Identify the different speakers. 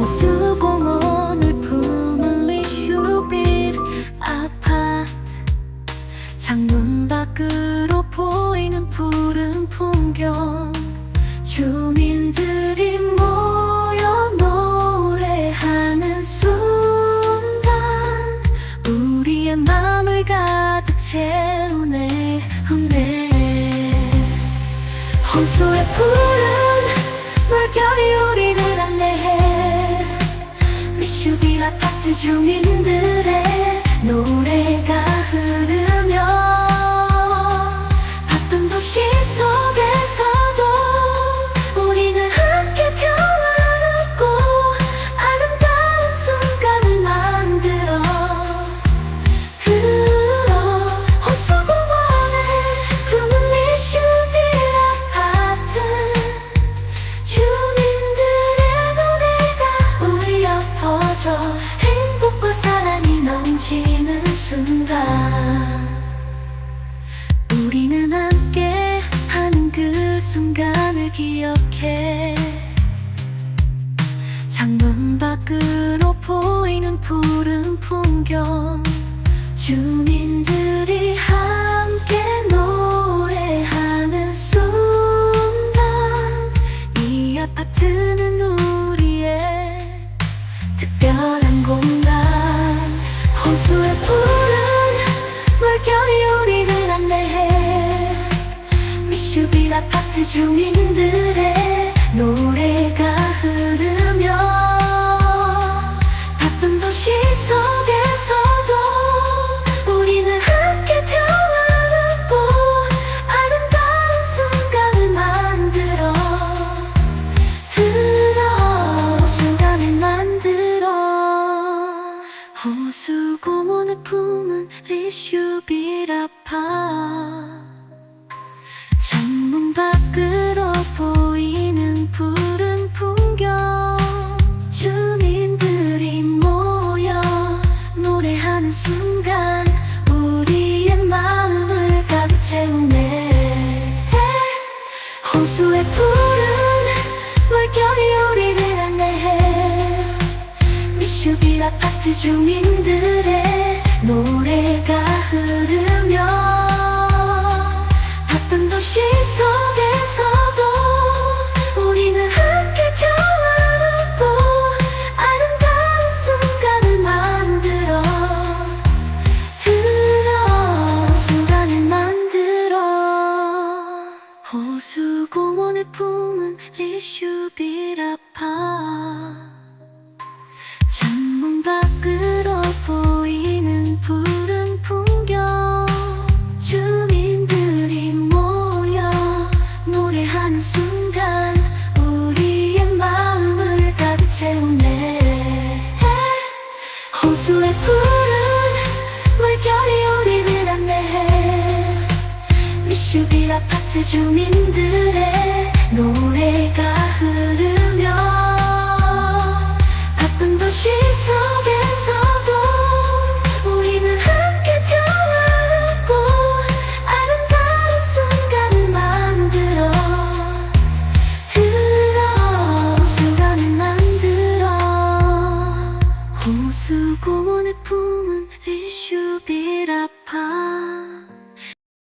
Speaker 1: 호수공원을 품은 리슈빌 아파트. 창문 밖으로 보이는 푸른 풍경. 주민들이 모여 노래하는 순간 우리의 마음을 가득 채우네. 네. 호수의 푸른 물결이 우리를 안내해 아파트 주민들의 노래가 창문 밖으로 보이는 푸른 풍경. 주민들이 함께 노래하는 순간 이 아파트는 우리의 특별한 공간. 호수의 푸른 물결이 우리를 안내해. 미슈빌 아파트 주민들 수공원을 품은 리슈빌 아파. 창문 밖으로 보이는 푸른 풍경. 주민들이 모여 노래하는 순간 우리의 마음을 가득 채우네. 호수의 푸른 미슈빌 아파트 주민들의 노래가 흐르며 바쁜 도시 속에서도 우리는 함께 평화롭고 아름다운 순간을 만들어 들어 순간을 만들어. 호수공원을 품은 리슈빌 아파 호수의 푸른 물결이 우리를 안내해. 미슈빌 아파트 주민들의 노래가 흐르며 바쁜 도시